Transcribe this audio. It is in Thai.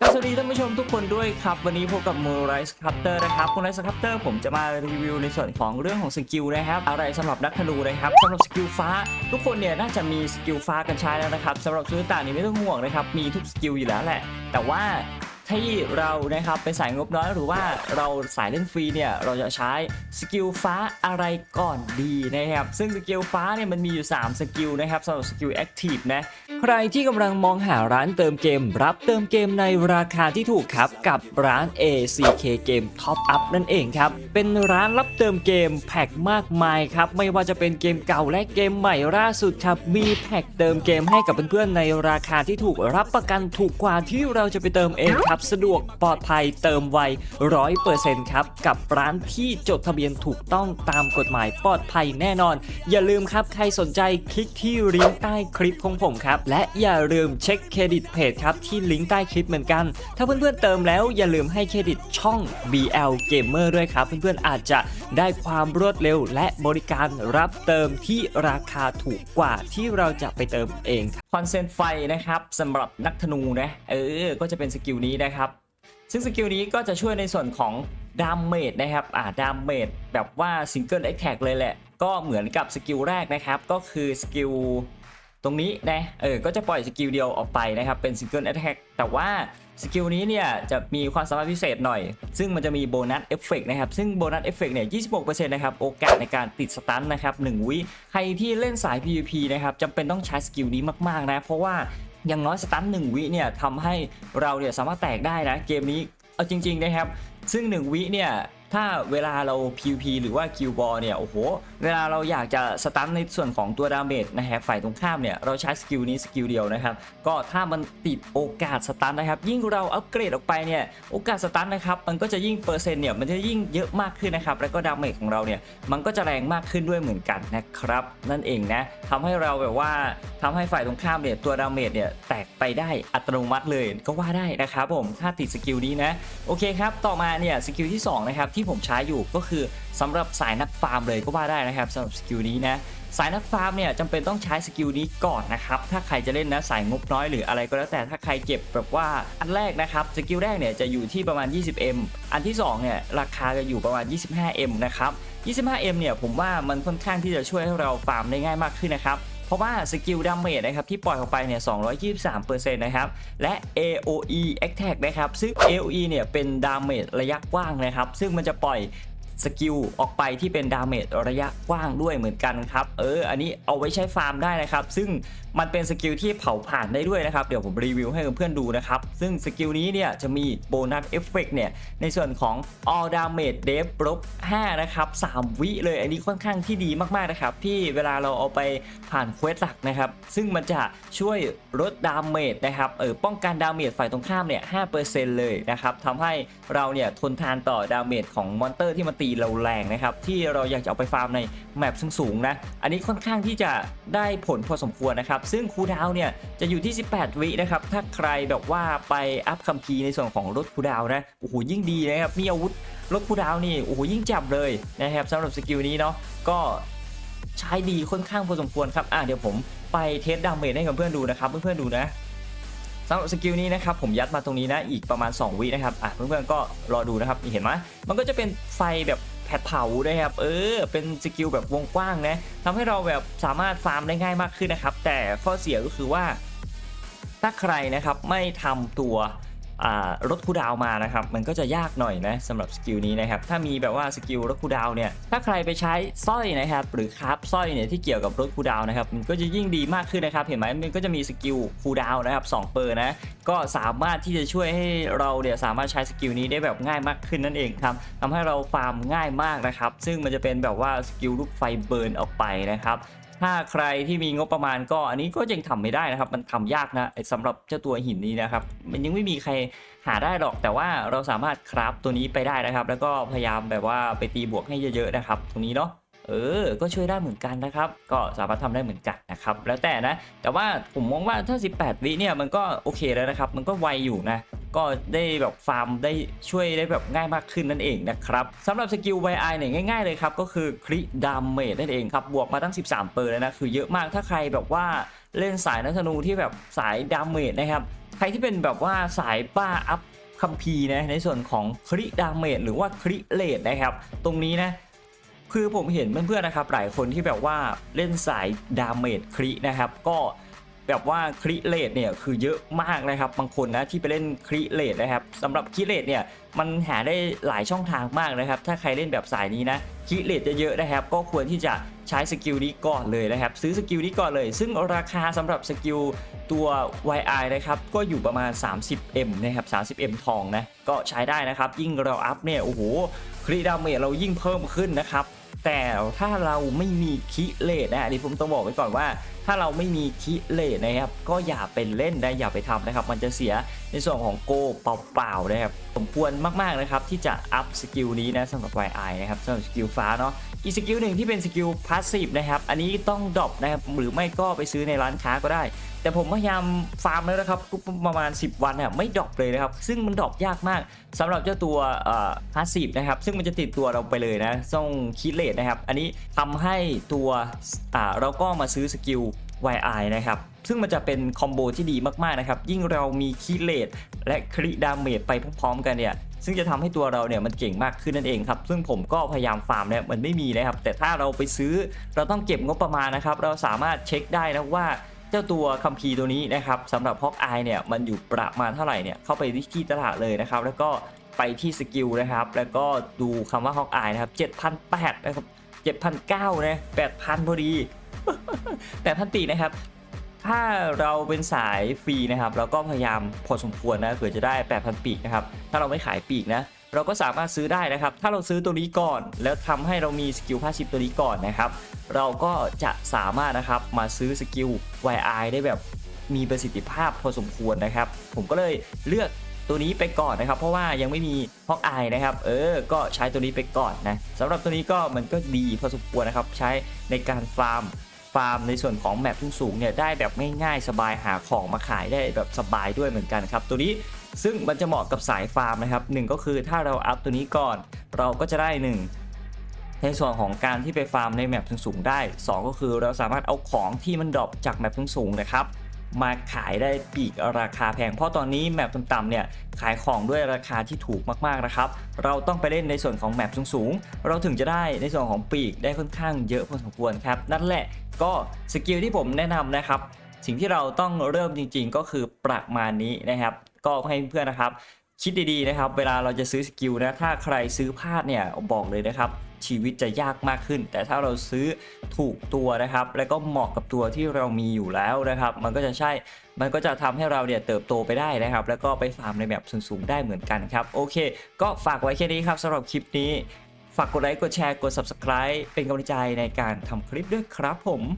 ก็สวัสดีท่านผู้ชมทุกคนด้วยครับ วันนี้พบกับมูไรส์คัพเตอร์นะครับมูไรส์คัพเตอร์ผมจะมารีวิวในส่วนของเรื่องของสกิลนะครับ อะไรสำหรับนักธนูนะครับสำหรับสกิลฟ้า ทุกคนเนี่ยน่าจะมีสกิลฟ้ากันใช้แล้วนะครับสำหรับซูตานี่ไม่ต้องห่วงนะครับ มีทุกสกิลอยู่แล้วแหละ แต่ว่า ที่เรานะครับเป็นสายงบน้อยหรือว่าเราสายเล่นฟรีเนี่ยเราจะใช้สกิลฟ้าอะไรก่อนดีนะครับซึ่งสกิลฟ้าเนี่ยมันมีอยู่ 3 สกิลนะครับสำหรับสกิลแอคทีฟนะใครที่กำลังมองหาร้านเติมเกม รับเติมเกมในราคาที่ถูกครับกับร้าน ACK Game Top Up นั่นเองครับ เป็นร้านรับเติมเกมแพ็คมากมายครับ ไม่ว่าจะเป็นเกมเก่าและเกมใหม่ล่าสุดครับ มีแพ็คเติมเกมให้กับเพื่อนๆในราคาที่ถูกรับประกันถูกกว่าที่เราจะไปเติมเองครับสะดวกปลอดภัยเติมไวร้อยเปอร์เซ็นต์ครับ กับร้านที่จดทะเบียนถูกต้องตามกฎหมายปลอดภัยแน่นอน อย่าลืมครับ ใครสนใจคลิกที่ลิงก์ใต้คลิปของผมครับ และอย่าลืมเช็คเครดิตเพจครับที่ลิงก์ใต้คลิปเหมือนกัน ถ้าเพื่อนๆเติมแล้วอย่าลืมให้เครดิตช่อง BL Gamer ด้วยครับ เพื่อนๆอาจจะได้ความรวดเร็ว และบริการรับเติมที่ราคาถูกกว่าที่เราจะไปเติมเองคอนเซนต์ไฟนะครับสำหรับนักธนูนะเออก็จะเป็นสกิลนี้นะครับ ซึ่งสกิลนี้ก็จะช่วยในส่วนของดามเมจนะครับอ่าดามเมจแบบว่าซิงเกิลแอคแท็กเลยแหละ ก็เหมือนกับสกิลแรกนะครับ ก็คือสกิลตรงนี้นะเออก็จะปล่อยสกิลเดียวออกไปนะครับเป็นซิงเกิลแอคแท็กแต่ว่าสกิลนี้เนี่ยจะมีความสามารถพิเศษหน่อย ซึ่งมันจะมีโบนัสเอฟเฟกนะครับ ซึ่งโบนัสเอฟเฟกเนี่ย 26%นะครับ โอกาสในการติดสตันนะครับ 1 วิ ใครที่เล่นสาย PVP นะครับจำเป็นต้องใช้สกิลนี้มาก ๆ นะ เพราะว่า อย่างน้อยสตันหนึ่งวิเนี่ยทำให้เราเนี่ยสามารถแตกได้นะเกมนี้เอาจริง ๆนะครับ ซึ่ง 1 วิเนี่ยถ้าเวลาเรา PVP หรือว่า Q b a l l เนี่ยโอ้โหเวลาเราอยากจะสตันในส่วนของตัวดาเมจนะครับฝ่ายตรงข้ามเนี่ยเราใช้สกิลนี้สกิลเดียวนะครับก็ถ้ามันติดโอกาสสตันนะครับ ยิ่งเราอัปเกรดออกไปเนี่ยโอกาสสตันนะครับมันก็จะยิ่งเปอร์เซ็นต์เนี่ยมันจะยิ่งเยอะมากขึ้นนะครับแล้วก็ดาเมจของเราเนี่ยมันก็จะแรงมากขึ้นด้วยเหมือนกันนะครับ นั่นเองนะทำให้เราแบบว่าทำให้ฝ่ายตรงข้ามเนี่ยตัวดาเมจเนี่ยแตกไปได้อัตโนมัติเลยก็ว่าได้นะครับผมถ้าติดสกิลนี้นะโอเคครับต่อมาเนี่ยสกิลที่สองนะครับที่ผมใช้อยู่ก็คือสำหรับสายนักฟาร์มเลยก็ว่าได้นะครับสำหรับสกิลนี้นะสายนักฟาร์มเนี่ยจำเป็นต้องใช้สกิลนี้ก่อนนะครับ ถ้าใครจะเล่นนะสายงบน้อยหรืออะไรก็แล้วแต่ถ้าใครเก็บแบบว่าอันแรกนะครับสกิลแรกเนี่ยจะอยู่ที่ประมาณ 20m อันที่2เนี่ยราคาจะอยู่ประมาณ 25m นะครับ 25m เนี่ยผมว่ามันค่อนข้างที่จะช่วยให้เราฟาร์มได้ง่ายมากขึ้นนะครับเพราะว่าสกิลดาเมจนะครับที่ปล่อยออกไปเนี่ย 223%นะครับและ AOE Attack นะครับซึ่ง AOE เนี่ยเป็นดาเมจระยะกว้างนะครับ ซึ่งมันจะปล่อย สกิลออกไปที่เป็นดาเมจระยะกว้างด้วยเหมือนกันครับ เออ อันนี้เอาไว้ใช้ฟาร์มได้นะครับ ซึ่งมันเป็นสกิลที่เผาผ่านได้ด้วยนะครับ เดี๋ยวผมรีวิวให้เพื่อนๆดูนะครับ ซึ่งสกิลนี้เนี่ยจะมีโบนัสเอฟเฟกเนี่ย ในส่วนของ all damage d e f ลบ5นะครับ 3 วิเลย อันนี้ค่อนข้างที่ดีมากๆนะครับ ที่เวลาเราเอาไปผ่านเควสหลักนะครับ ซึ่งมันจะช่วยลดดาเมจนะครับ เออ ป้องกันดาเมจฝ่ายตรงข้ามเนี่ย5%เลยนะครับทำให้เราเนี่ยทนทานต่อดาเมจของมอนเตอร์ที่มันตีเราแรงนะครับ ที่เราอยากจะเอาไปฟาร์มในแมปสูงๆนะ อันนี้ค่อนข้างที่จะได้ผลพอสมควรนะครับ ซึ่งคูดาวเนี่ยจะอยู่ที่ 18 วินะครับ ถ้าใครแบบว่าไปอัพคัมภีร์ในส่วนของลดคูดาวนะ โอ้โหยิ่งดีนะครับ มีอาวุธลดคูดาวน์นี่ โอ้โหยิ่งจับเลยนะครับสำหรับสกิลนี้เนาะ ก็ใช้ดีค่อนข้างพอสมควรครับ อะเดี๋ยวผมไปเทสดาเมจให้กับเพื่อนดูนะครับ เพื่อนๆดูนะ สำหรับสกิลนี้นะครับผมยัดมาตรงนี้นะอีกประมาณ 2 วินะครับอะเพื่อนๆก็รอดูนะครับเห็นไหมมันก็จะเป็นไฟแบบแผดเผาด้วยครับเออเป็นสกิลแบบวงกว้างนะทำให้เราแบบสามารถฟาร์มได้ง่ายมากขึ้นนะครับ แต่ข้อเสียก็คือว่า ถ้าใครนะครับไม่ทำตัว รถคูดาวมานะครับ มันก็จะยากหน่อยนะสำหรับสกิลนี้นะครับ ถ้ามีแบบว่าสกิลรถคูดาวเนี่ย ถ้าใครไปใช้สร้อยนะครับ หรือคราฟสร้อยเนี่ยที่เกี่ยวกับรถคูดาวนะครับ มันก็จะยิ่งดีมากขึ้นนะครับ เห็นไหมมันก็จะมีสกิลคูดาวน์นะครับ2เปอร์นะ ก็สามารถที่จะช่วยให้เราเนี่ยสามารถใช้สกิลนี้ได้แบบง่ายมากขึ้นนั่นเองครับทำให้เราฟาร์มง่ายมากนะครับ ซึ่งมันจะเป็นแบบว่าสกิลลูกไฟเบิร์นออกไปนะครับ ถ้าใครที่มีงบประมาณก็อันนี้ก็ยังทำไม่ได้นะครับ มันทำยากนะไอ้สำหรับเจ้าตัวหินนี้นะครับ มันยังไม่มีใครหาได้หรอก แต่ว่าเราสามารถคราฟตัวนี้ไปได้นะครับ แล้วก็พยายามแบบว่าไปตีบวกให้เยอะๆนะครับ ตรงนี้เนาะ เออ ก็ช่วยได้เหมือนกันนะครับ ก็สามารถทำได้เหมือนกันนะครับ แล้วแต่นะ แต่ว่าผมมองว่าถ้า 18 วิเนี่ยมันก็โอเคแล้วนะครับ มันก็ไวอยู่นะ ก็ได้แบบฟาร์มได้ช่วยได้แบบง่ายมากขึ้นนั่นเองนะครับสำหรับสกิล YI เนี่ยง่าย ๆ เลยครับ ก็คือคลิดามเมจนั่นเองครับ บวกมาตั้ง 13 เปอร์เลยนะ คือเยอะมาก ถ้าใครแบบว่าเล่นสายนักธนูที่แบบสายดามเมจนะครับ ใครที่เป็นแบบว่าสายป้าอัพคัมภีนะในส่วนของคริดามเมจหรือว่าคริเลดนะครับ ตรงนี้นะ คือผมเห็นเพื่อนๆนะครับหลายคนที่แบบว่าเล่นสายดาเมจครินะครับก็ แบบว่าคริเลดเนี่ยคือเยอะมากนะครับ บางคนนะที่ไปเล่นคริเลดนะครับสำหรับคริเลดเนี่ยมันหาได้หลายช่องทางมากนะครับ ถ้าใครเล่นแบบสายนี้นะคริเลดเยอะๆนะครับ ก็ควรที่จะใช้สกิลนี้ก่อนเลยนะครับ ซื้อสกิลนี้ก่อนเลย ซึ่งราคาสำหรับสกิลตัว YI นะครับก็อยู่ประมาณ 30M นะครับ 30M ทองนะก็ใช้ได้นะครับ ยิ่งเราอัพเนี่ยโอ้โหคริดาเมจเรายิ่งเพิ่มขึ้นนะครับ แต่ถ้าเราไม่มีคิเลตนะอันนี้ผมต้องบอกไว้ก่อนว่า ถ้าเราไม่มีคิเลตนะครับ ก็อย่าไปเล่นนะอย่าไปทำนะครับ มันจะเสียในส่วนของโกเปล่าๆนะครับสมควรมากๆนะครับที่จะอัพสกิลนี้นะสำหรับ YI นะครับสำหรับสกิลฟ้าเนาะ อีกสกิลหนึ่งที่เป็นสกิลพาสซีฟนะครับ อันนี้ต้องดรอปนะครับ หรือไม่ก็ไปซื้อในร้านค้าก็ได้ แต่ผมพยายามฟาร์มแล้วนะครับทุกประมาณ 10 วันนี่ยไม่ดรอปเลยนะครับ ซึ่งมันดรอปยากมากสำหรับเจ้าตัวพาสซีฟนะครับ ซึ่งมันจะติดตัวเราไปเลยนะ ต้องคิดเลทนะครับ อันนี้ทำให้ตัวอ่าเราก็มาซื้อสกิล YI นะครับซึ่งมันจะเป็นคอมโบที่ดีมากๆนะครับ ยิ่งเรามีคิเลตและคริดาเมจไปพร้อมๆกันเนี่ยซึ่งจะทำให้ตัวเราเนี่ยมันเก่งมากขึ้นนั่นเองครับ ซึ่งผมก็พยายามฟาร์มเนี่ยมันไม่มีนะครับ แต่ถ้าเราไปซื้อเราต้องเก็บงบประมาณนะครับ เราสามารถเช็คได้นะว่าเจ้าตัวคัมภีร์ตัวนี้นะครับสำหรับฮอกอายเนี่ยมันอยู่ประมาณเท่าไหร่เนี่ยเข้าไปที่ตลาดเลยนะครับ แล้วก็ไปที่สกิลนะครับ แล้วก็ดูคำว่าฮอกอายนะครับ7,800นะครับ7,900นะ8,000พอดี8,000ตีนะครับ ถ้าเราเป็นสายฟรีนะครับเราก็พยายามพอสมควรนะเผื่อจะได้ 8,000 ปีกนะครับ ถ้าเราไม่ขายปีกนะ เราก็สามารถซื้อได้นะครับ ถ้าเราซื้อตัวนี้ก่อน แล้วทำให้เรามีสกิลพาสซีฟตัวนี้ก่อนนะครับ เราก็จะสามารถนะครับมาซื้อสกิล YI ได้แบบมีประสิทธิภาพพอสมควรนะครับ ผมก็เลยเลือกตัวนี้ไปก่อนนะครับ เพราะว่ายังไม่มีฮอกอายนะครับ เออ ก็ใช้ตัวนี้ไปก่อนนะสำหรับตัวนี้ก็มันก็ดีพอสมควรนะครับ ใช้ในการฟาร์ม ฟาร์มในส่วนของแมปทุ่งสูงเนี่ยได้แบบง่ายๆสบายหาของมาขายได้แบบสบายด้วยเหมือนกันครับ ตัวนี้ซึ่งมันจะเหมาะกับสายฟาร์มนะครับหนึ่งก็คือถ้าเราอัพตัวนี้ก่อน เราก็จะได้หนึ่งในส่วนของการที่ไปฟาร์มในแมปสูงได้ 2 ก็คือเราสามารถเอาของที่มันดรอปจากแมปสูงนะครับ มาขายได้ปีกราคาแพง เพราะตอนนี้แมปต่ำๆเนี่ยขายของด้วยราคาที่ถูกมากๆนะครับ เราต้องไปเล่นในส่วนของแมปสูงๆ เราถึงจะได้ในส่วนของปีกได้ค่อนข้างเยอะพอสมควรครับ นั่นแหละก็สกิลที่ผมแนะนำนะครับ สิ่งที่เราต้องเริ่มจริงๆ ก็คือประมาณนี้นะครับ ก็ให้เพื่อนนะครับ คิดดีๆนะครับ เวลาเราจะซื้อสกิลนะ ถ้าใครซื้อพลาดเนี่ยบอกเลยนะครับ ชีวิตจะยากมากขึ้น แต่ถ้าเราซื้อถูกตัวนะครับ แล้วก็เหมาะกับตัวที่เรามีอยู่แล้วนะครับ มันก็จะใช่ มันก็จะทำให้เราเนี่ยเติบโตไปได้นะครับ แล้วก็ไปฟาร์มในแบบสูงๆได้เหมือนกันครับ โอเค ก็ฝากไว้แค่นี้ครับสำหรับคลิปนี้ ฝากกดไลค์ กดแชร์ กด subscribe เป็นกำลังใจในการทำคลิปด้วยครับผม